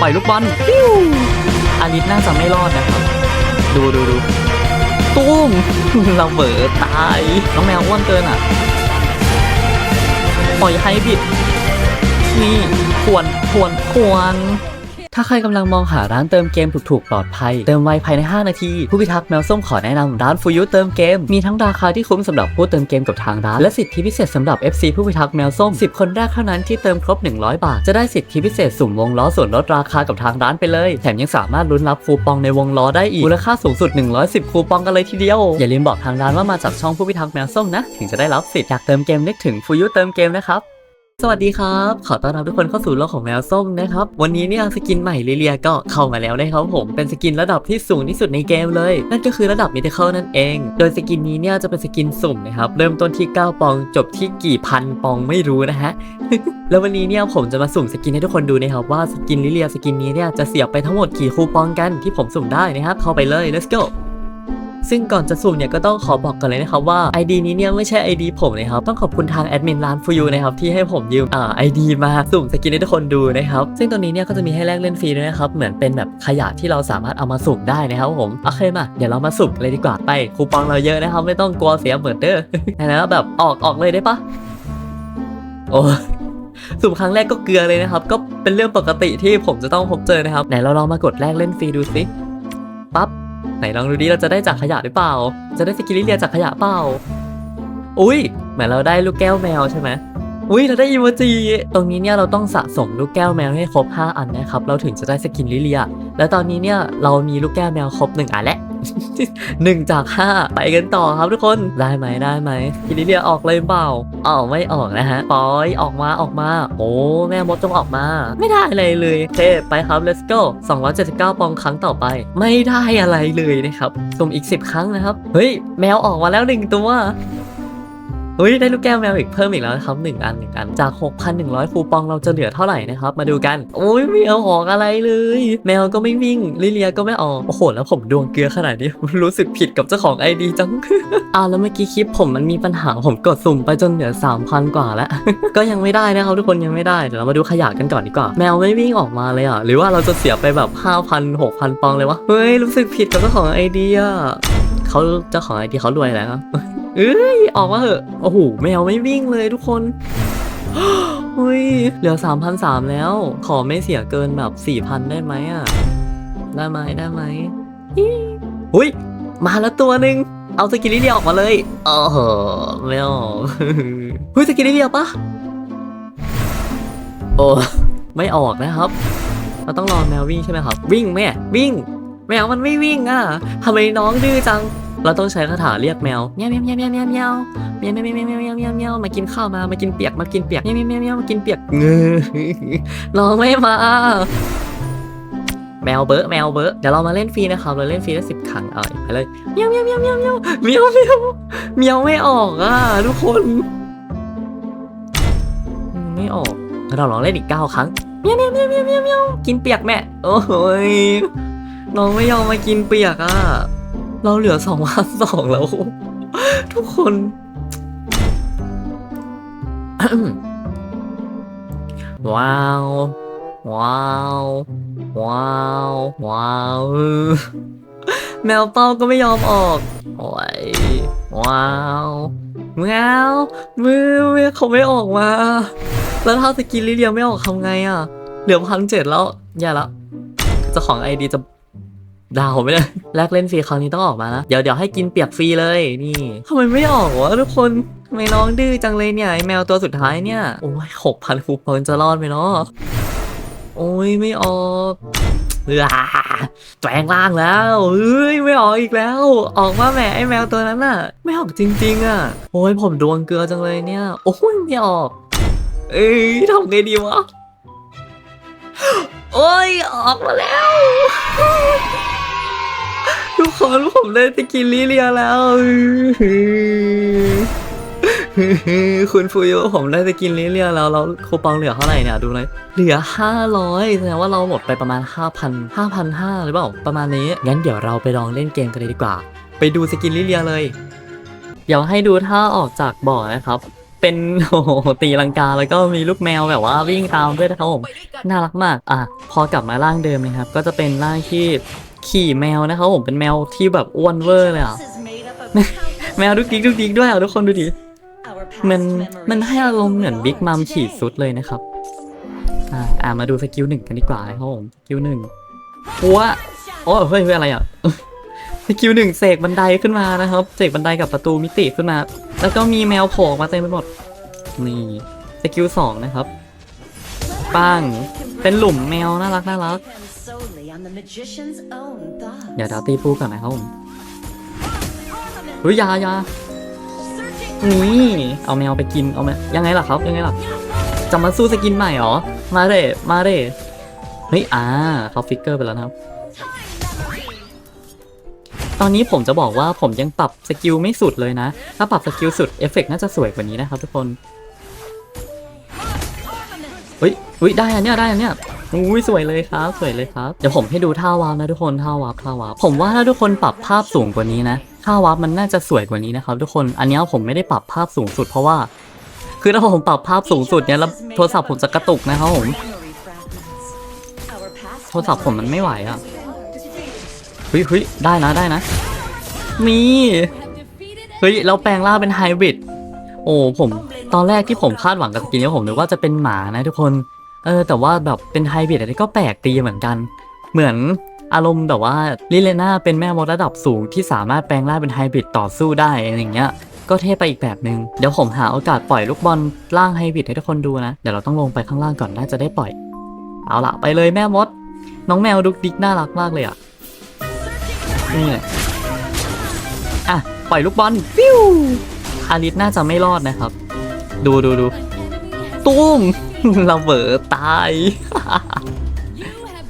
ปล่อยลูกบอลปิ้วอาริสน่าจะไม่รอดนะครับ ดูดูดูตุ้มเราเบิดตายน้องแมวอ้วนเกินอะ ปล่อยให้บิด นี่ควรควรควร ถ้าใครกำลังมองหาร้านเติมเกมถูกๆปลอดภัย เติมไวภายใน 5 นาที ผู้พิทักษ์แมวส้มขอแนะนำร้านฟูยุเติมเกม มีทั้งราคาที่คุ้มสำหรับผู้เติมเกมกับทางร้าน และสิทธิพิเศษสำหรับ FC ผู้พิทักษ์แมวส้ม 10 คนแรกเท่านั้นที่เติมครบ 100 บาท จะได้สิทธิพิเศษสุ่มวงล้อส่วนลดราคากับทางร้านไปเลย แถมยังสามารถลุ้นรับคูปองในวงล้อได้อีกมูลค่าสูงสุด 110 คูปองกันเลยทีเดียว อย่าลืมบอกทางร้านว่ามาจากช่องผู้พิทักษ์แมวส้มนะ ถึงจะได้รับสิทธิ์อยากเติมเกมนึกถึงฟูยุเติมเกมนะครับ สวัสดีครับ ขอต้อนรับทุกคนเข้าสู่โลกของแมวส้มนะครับ วันนี้เนี่ยสกินใหม่เลียก็เข้ามาแล้วนะครับผม เป็นสกินระดับที่สูงที่สุดในเกมเลย นั่นก็คือระดับมิเทเคิลนั่นเอง โดยสกินนี้เนี่ยจะเป็นสกินสุ่มนะครับ เริ่มต้นที่ 9 ปองจบที่กี่พันปองไม่รู้นะฮะ แล้ววันนี้เนี่ยผมจะมาสุ่มสกินให้ทุกคนดูนะครับว่าสกินลิเลียสกินนี้เนี่ยจะเสียบไปทั้งหมดกี่คูปองกันที่ผมสุ่มได้นะครับ เข้าไปเลย let's go ซึ่งก่อนจะสุ่มเนี่ยก็ต้องขอบอกกันเลยนะครับว่า ID นี้เนี่ยไม่ใช่ ID ผมนะครับต้องขอบคุณทางแอดมินร้านฟูยูนะครับที่ให้ผมยืมอ่า ID มาสุ่มสกินให้ทุกคนดูนะครับซึ่งตัวนี้เนี่ยก็จะมีให้แลกเล่นฟรีด้วยนะครับเหมือนเป็นแบบขยะที่เราสามารถเอามาสุ่มได้นะครับผมโอเคมาเดี๋ยวเรามาสุ่มเลยดีกว่าไปคูปองเราเยอะนะครับไม่ต้องกลัวเสียเหมือนเด้อแล้วแบบออกออกเลยได้ปะโอ้สุ่มครั้งแรกก็เกลือเลยนะครับ ก็เป็นเรื่องปกติที่ผมจะต้องพบเจอนะครับ ไหนเราลองมากดแลกเล่นฟรีดูสิปั๊บ ไหนลองดูดิเราจะได้จากขยะหรือเปล่า จะได้สกิลลิเลียจากขยะเปล่า อุ้ยเหมือนเราได้ลูกแก้วแมวใช่ไหมอุ้ยเราได้อีโมจิตรงนี้เนี่ยเราต้องสะสมลูกแก้วแมวให้ครบ 5 อันนะครับ เราถึงจะได้สกินลิเลีย แล้วตอนนี้เนี่ยเรามีลูกแก้วแมวครบ 1 อันแล้ว หนึ่งจากห้าไปกันต่อครับทุกคนได้ไหมได้ไหมทีนลิเลียออกเลยเปล่าออกไม่ออกนะฮะปอยออกมาออกมา โอ้แม่มดจงออกมา ไม่ได้อะไรเลยโอเคไปครับ let's go 279 ปองครั้งต่อไป ไม่ได้อะไรเลยนะครับสุ่มอีก 10 ครั้งนะครับ เฮ้ย แมวออกมาแล้วหนึ่งตัว เฮ้ย ได้ลูกแก้วแมวอีกเพิ่มอีกแล้วนะครับหนึ่งอันหนึ่งอัน จาก 6,100 คูปองเราจะเหลือเท่าไหร่นะครับ มาดูกัน โอ้ยแมวออกอะไรเลย แมวก็ไม่วิ่งลิเลียก็ไม่ออกโอ้โห แล้วผมดวงเกลือขนาดนี้ รู้สึกผิดกับเจ้าของไอดีจังอ่าแล้วเมื่อกี้คลิปผมมันมีปัญหาผมกดสุ่มไปจนเหลือ 3,000 กว่าแล้ว ก็ยังไม่ได้นะครับทุกคนยังไม่ได้เดี๋ยวเรามาดูขยะกันก่อนดีกว่า แมวไม่วิ่งออกมาเลยอะหรือว่าเราจะเสียไปแบบ 5,000 6,000 ปองเลยวะเฮ้ยรู้สึกผิดกับเจ้าของไอเดียเขาเจ้าของไอเดียเขารวยแล้ว เอ้ย ออกมาเหอะ โอ้โห แมวไม่วิ่งเลยทุกคนเฮ้ย เหลือ3,300แล้ว ขอไม่เสียเกินแบบ 4,000 ได้ไหมอะ ได้ไหมได้ไหมอุ้ย มาแล้วตัวหนึ่ง เอาสกิลลิเลียออกมาเลยโอ้โหไม่ออกเฮ้ยสกิลลิเลียปะโอ้ไม่ออกนะครับเราต้องรอแมววิ่งใช่ไหมครับ วิ่งแม่วิ่ง แมวมันไม่วิ่งอะทำไมน้องดื้อจัง เราต้องใช้คาถาเรียกแมวเมียวเมียวเมียวเมียวเมียวเมียวเมียวเมียวเมียวเมียวเมียวเมียวเมียวมากินข้าวมามากินเปียกมากินเปียกเมียวเมียวเมียวเมียวมากินเปียกเงือน้องไม่มาแมวเบอะแมวเบอะเดี๋ยวเรามาเล่นฟรีนะครับ เราเล่นฟรีได้สิบครั้งเอาไปเลยเมียวเมียวเมียวเมียวเมียวเมียวเมียวเมียวไม่ออกอะทุกคน ไม่ออกเราลองเล่นอีกเก้าครั้งเมียวเมียวเมียวเมียวเมียวเมียวกินเปียกแม่โอ้ยน้องไม่ยอมมากินเปียกอะ เราเหลือสองพันสองแล้ว ทุกคน ว้าว ว้าว ว้าว ว้าว แมวเป้าก็ไม่ยอมออก โอ้ย ว้าวแมวมือเมือเขาไม่ออกมา แล้วถ้าสกินลิเลียไม่ออกทำไงอะ เหลือพันเจ็ดแล้ว อย่าละจ้าของไอดีจะ ดาวไม่ได้แลกเล่นฟรีคราวนี้ต้องออกมานะเดี๋ยวเดี๋ยวให้กินเปียกฟรีเลยนี่ทำไมไม่ออกวะทุกคนทำไมน้องดื้อจังเลยเนี่ยไอแมวตัวสุดท้ายเนี่ยโอ้ยหกพันคูปองจะรอดไหมเนาะโอ้ยไม่ออกเออแปลงร่างแล้วเฮ้ยไม่ออกอีกแล้ว ออกมาแหมไอแมวตัวนั้นน่ะ ไม่ออกจริง ๆ อะ โอ้ยผมดวงเกลือจังเลยเนี่ย โอ้ยไม่ออก เอ้ยทำไงดีวะ โอ้ยออกมาแล้ว ทุกคนผมได้สกินลิเลียแล้ว คุณฟูยุผมได้สกินลิเลียแล้วแล้วคูปองเหลือเท่าไหร่เนี่ยดูเลยเหลือ 500แสดงว่าเราหมดไปประมาณ 5,000 5,500หรือเปล่าประมาณนี้ งั้นเดี๋ยวเราไปลองเล่นเกมกันเลยดีกว่า ไปดูสกินลิเลียเลย เดี๋ยวให้ดูท่าออกจากบ่อนะครับ เป็นโอ้โหตีลังกาแล้วก็มีลูกแมวแบบว่าวิ่งตามด้วยนะครับผมน่ารักมากอะพอกลับมาร่างเดิมนะครับ ก็จะเป็นร่างที่ ขี่แมวนะครับผมเป็นแมวที่แบบอ้วนเวอร์เลยอะแมวดุกดิกดุกดิกด้วยอะทุกคนดูดิมันมันให้อารมณ์เหมือนบิ๊กมัมขี่สุดเลยนะครับอ่าอ่ามาดูสกิลหนึ่งกันดีกว่านะครับผมสกิลหนึ่งปัวโอ้เฮ้ยเฮ้ยอะไรอะสกิลหนึ่งเสกบันไดขึ้นมานะครับเสกบันไดกับประตูมิติขึ้นมา แล้วก็มีแมวโผล่ออกมาเต็มไปหมดนี่สกิลสองนะครับปังเป็นหลุมแมวน่ารักน่ารัก เดี๋ยวดาวตีปูก่อนนะครับผมเฮ้ยอยาอยานี่เอาแมวไปกินเอาแมวยังไงล่ะครับยังไงล่ะจะมาสู้สกินใหม่เหรอมาเร่มาเร่เฮ้ยอ่าเขาฟิกเกอร์ไปแล้วนะครับ ตอนนี้ผมจะบอกว่าผมยังปรับสกิลไม่สุดเลยนะ ถ้าปรับสกิลสุดเอฟเฟกต์น่าจะสวยกว่านี้นะครับทุกคนเฮ้ยเฮ้ยได้อันเนี้ยได้อันเนี้ย อุ้ยสวยเลยครับ สวยเลยครับ เดี๋ยวผมให้ดูท่าวาร์ปนะทุกคนท่าวาร์ปท่าวาร์ปผมว่าถ้าทุกคนปรับภาพสูงกว่านี้นะท่าวาร์ปมันน่าจะสวยกว่านี้นะครับ ทุกคนอันนี้ผมไม่ได้ปรับภาพสูงสุด เพราะว่า คือถ้าผมปรับภาพสูงสุดเนี่ยแล้วโทรศัพท์ผมจะกระตุกนะครับผมโทรศัพท์ผมมันไม่ไหวอะเฮ้ยเฮ้ยได้นะได้นะนี่เฮ้ยแล้วแปลงร่างเป็นไฮบริดโอ้ผมตอนแรกที่ผมคาดหวังกับสกินนี้ผมนึกว่าจะเป็นหมานะทุกคน เออแต่ว่าแบบเป็นไฮบริดอะไรก็แปลกดีเหมือนกัน เหมือนอารมณ์แบบว่าลิเลน่าเป็นแม่มดระดับสูงที่สามารถแปลงร่างเป็นไฮบริดต่อสู้ได้อะไรอย่างเงี้ย ก็เท่ไปอีกแบบหนึง่งเดี๋ยวผมหาโอกาสปล่อยลูกบอลร่างไฮบริดให้ทุกคนดูนะ เดี๋ยวเราต้องลงไปข้างล่างก่อนน่าจะได้ปล่อย เอาละไปเลยแม่มด น้องแมวดุกดิกน่ารักมากเลยอะนี่แหละอะปล่อยลูกบอลฟิวอาริสน่าจะไม่รอดนะครับ ดูดูดู ตุ้มระเบิดตาย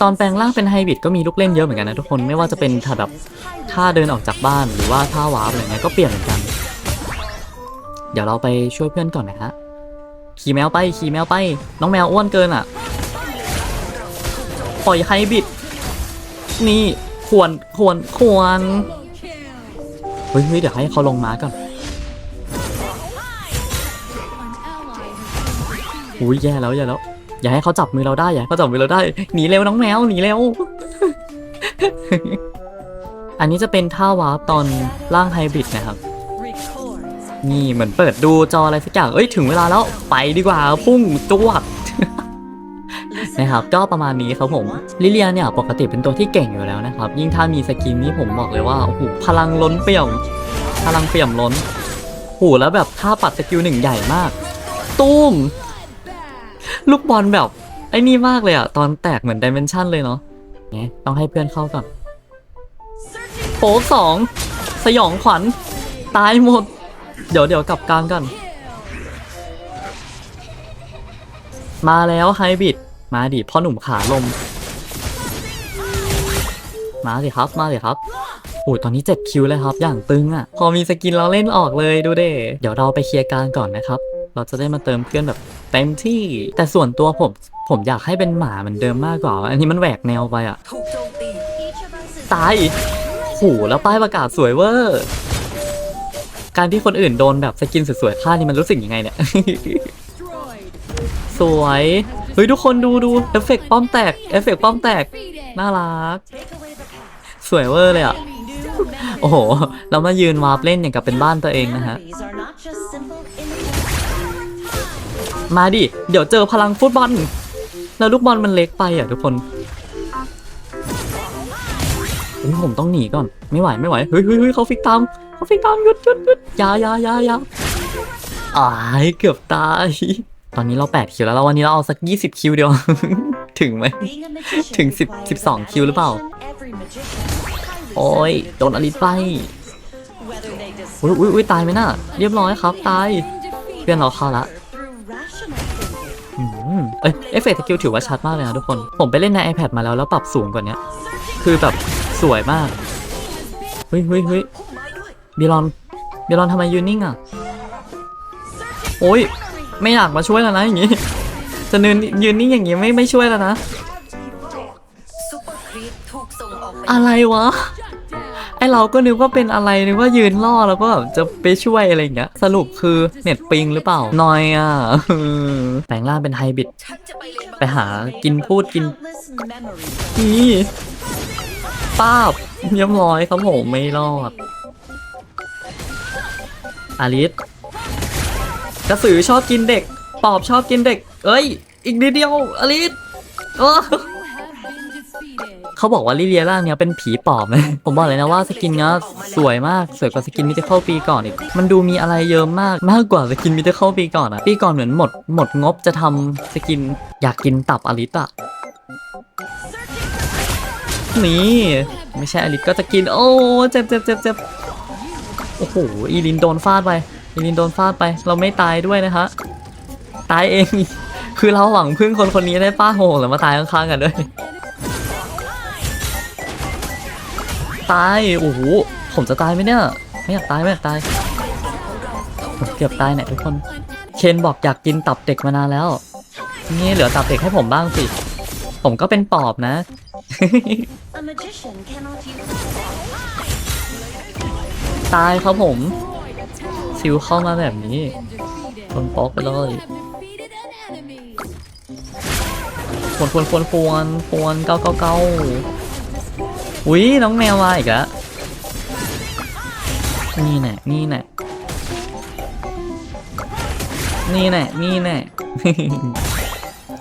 ตอนแปลงร่างเป็นไฮบริดก็มีลูกเล่นเยอะเหมือนกันนะทุกคนไม่ว่าจะเป็นท่าแบบท่าเดินออกจากบ้านหรือว่าท่าวาร์ปอะไรเงี้ยก็เปลี่ยนเหมือนกัน เดี๋ยวเราไปช่วยเพื่อนก่อนนะฮะขี่แมวไปขี่แมวไป น้องแมวอ้วนเกินอะ ปล่อยไฮบริดนี่ควรควรควรเฮ้ยเฮ้ยเดี๋ยวให้เขาลงมาก่อน อุ้ยแย่แล้วแย่แล้ว อย่าให้เขาจับมือเราได้อย่าให้เขาจับมือเราได้หนีเร็วน้องแมวหนีเร็ว อันนี้จะเป็นท่าวาร์ปตอนร่างไฮบริดนะครับ นี่เหมือนเปิดดูจออะไรสักอย่างเอ้ยถึงเวลาแล้วไปดีกว่าพุ่งจวดนะครับก็ประมาณนี้ครับผมลิเลียเนี่ยปกติเป็นตัวที่เก่งอยู่แล้วนะครับ ยิ่งถ้ามีสกินนี้ผมบอกเลยว่าโอ้โหพลังล้นเปี่ยม พลังเปี่ยมล้นโหแล้วแบบท่าปัดสกิลหนึ่งใหญ่มาก ตุ้ม ลูกบอลแบบไอ้นี่มากเลยอะตอนแตกเหมือนดิเมนชันเลยเนาะเนี่ยต้องให้เพื่อนเข้าก่อนโป๊กสองสยองขวัญตายหมด เดี๋ยวเดี๋ยวกลับกลางกัน มาแล้วไฮบริดมาดิพ่อหนุ่มขาลม มาสิครับมาสิครับโอ้ยตอนนี้ 7 คิวเลยครับ อย่างตึงอะ พอมีสกินเราเล่นออกเลยดูเด้เดี๋ยวเราไปเคลียร์กลางก่อนนะครับ เราจะได้มาเติมเพื่อนแบบเต็มที่ แต่ส่วนตัวผมผมอยากให้เป็นหมาเหมือนเดิมมากกว่า อันนี้มันแหวกแนวไปอะตายโหแล้วป้ายประกาศสวยเวอร์การที่คนอื่นโดนแบบสกินสวยๆฆ่านี่มันรู้สึกยังไงเนี่ย สวย เฮ้ยทุกคนดูดูเอฟเฟกต์ป้อมแตกเอฟเฟกต์ป้อมแตก น่ารัก สวยเวอร์เลยอะ โอ้โห เรามายืนวาร์ปเล่นอย่างกับเป็นบ้านตัวเองนะฮะ มาดิ เดี๋ยวเจอพลังฟุตบอล แล้วลูกบอลมันเล็กไปอะทุกคนเฮ้ยผมต้องหนีก่อน ไม่ไหวไม่ไหวเฮ้ยเฮ้ยเฮ้ยเขาฟิกตามเขาฟิกตามหยุดหยุดหยุดยายายายาอ้ายเกือบตาย ตอนนี้เรา 8 คิวแล้วแล้ววันนี้เราเอาสัก 20 คิวเดียว ถึงไหม ถึง 10 12 คิวหรือเปล่า โอ้ยโดนอลิสไปอุ้ยอุ้ยตายไหมน่ะ เรียบร้อยครับ ตาย เพื่อนเราเข้าละ อืมเอ้ยเอฟเฟกต์สกิลถือว่าชัดมากเลยนะทุกคน ผมไปเล่นใน iPad มาแล้วแล้วปรับสูงกว่านี้คือแบบสวยมาก เฮ้ยเฮ้ยเฮ้ยบิลอนบิลอนทำไมยืนนิ่งอะ โอ้ย ไม่อยากมาช่วยแล้วนะอย่างงี้ จะยืนยืนนิ่งอย่างงี้ไม่ไม่ช่วยแล้วนะ อะไรวะ ไอเราก็นึกว่าเป็นอะไรนึกว่ายืนล่อแล้วก็แบบจะไปช่วยอะไรอย่างเงี้ยสรุปคือเน็ตปิงหรือเปล่านอยอะแปลงร่างเป็นไฮบิดไปหากินพูดกินนี่ป้าบเรียบร้อยครับผมไม่รอดอาริสกระสือชอบกินเด็ก ปอบชอบกินเด็ก เอ้ย อีกนิดเดียวอาริสเออ เขาบอกว่าลิเลียร่างเนี้ยเป็นผีปอบนะ ผมบอกเลยนะว่าสกินเนี้ยสวยมากสวยกว่าสกินมิเตอร์ปีก่อนอีก มันดูมีอะไรเยอะมากมากกว่าสกินมิเตอร์ปีก่อนอะปีก่อนเหมือนหมดหมดงบจะทำสกินอยากกินตับอลิสอะนี่ไม่ใช่อลิสก็จะกิน โอ้เจ็บเจ็บเจ็บเจ็บโอ้โหอีลินโดนฟาดไปอีลินโดนฟาดไป เราไม่ตายด้วยนะฮะตายเอง คือเราหวังพึ่งคนคนนี้ได้ป้าโหหรือมาตายข้างๆกันด้วย ตาย โอ้โห ผมจะตายไหมเนี่ย ไม่อยากตายไม่อยากตาย ผมเกือบตายเนี่ยทุกคน เคนบอกอยากกินตับเด็กมานานแล้ว นี่เหลือตับเด็กให้ผมบ้างสิ ผมก็เป็นปอบนะ ตายครับผม ซิวเข้ามาแบบนี้โดนป๊อกไปเลยควนควนควนควนควนเก้าเก้าเก้า อุ้ยน้องแมวมาอีกแล้วนี่แน่นี่แน่นี่แน่นี่แน่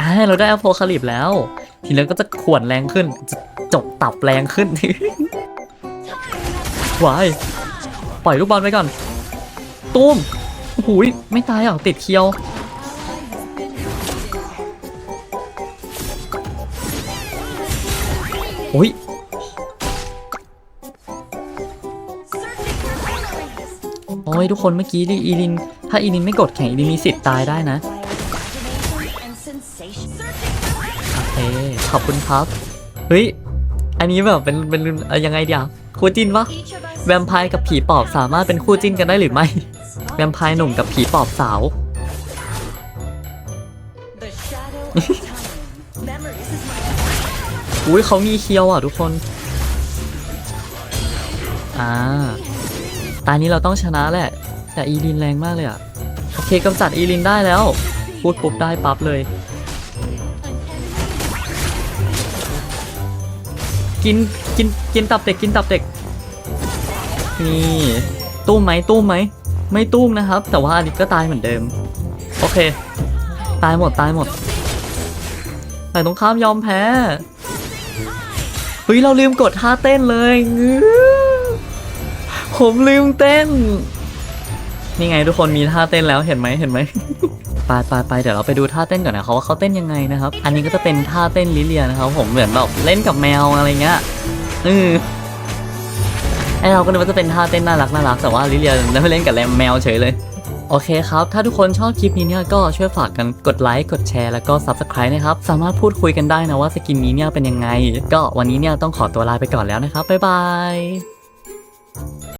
อ่าเราได้อโพคาลิปแล้ว ทีนี้ก็จะขวนแรงขึ้น จะจบตับแรงขึ้นวายปล่อยลูกบอลไปก่อน ตุ้มโอ้โหยไม่ตายอะติดเคียวโอ้ย้ยทุกคนเมื่อกี้ดิอีลิน ถ้าอีลินไม่กดแข่งอีลินมีสิทธิ์ตายได้นะโอเคขอบคุณครับ เฮ้ย อันนี้แบบเป็นเป็นยังไงเดียวคู่จิ้นปะแวมไพร์กับผีปอบสามารถเป็นคู่จิ้นกันได้หรือไม่ แวมไพร์หนุ่มกับผีปอบสาวอุ้ยเขามีเคียวอะทุกคน อ่า ตอนนี้เราต้องชนะแหละ แต่อีลินแรงมากเลยอะโอเคกำจัดอีลินได้แล้ว พูดปุ๊บได้ปั๊บเลย กินกินกินตับเด็กกินตับเด็กนี่ตู้มไหมตู้มไหมไม่ตู้มนะครับ แต่ว่าอลิสก็ตายเหมือนเดิม โอเค ตายหมดตายหมดแต่ตรงข้ามยอมแพ้เฮ้ยเราลืมกดท่าเต้นเลยงื้อ ผมลืมเต้น นี่ไงทุกคนมีท่าเต้นแล้วเห็นไหมเห็นไหมไปไปไปเดี๋ยวเราไปดูท่าเต้นก่อนนะครับว่าเขาเต้นยังไงนะครับ อันนี้ก็จะเป็นท่าเต้นลิเลียนะครับ ผมเหมือนแบบเล่นกับแมวอะไรเงี้ยอือไอเราก็นึกว่าจะเป็นท่าเต้นน่ารักน่ารักแต่ว่าลิเลียได้ไปเล่นกับแมวเฉยเลยโอเคครับ ถ้าทุกคนชอบคลิปนี้เนี่ยก็ช่วยฝากกันกดไลค์ กดแชร์ แล้วก็ Subscribe นะครับ สามารถพูดคุยกันได้นะว่าสกินนี้เนี่ยเป็นยังไง ก็วันนี้เนี่ยต้องขอตัวลาไปก่อนแล้วนะครับ บ๊ายบาย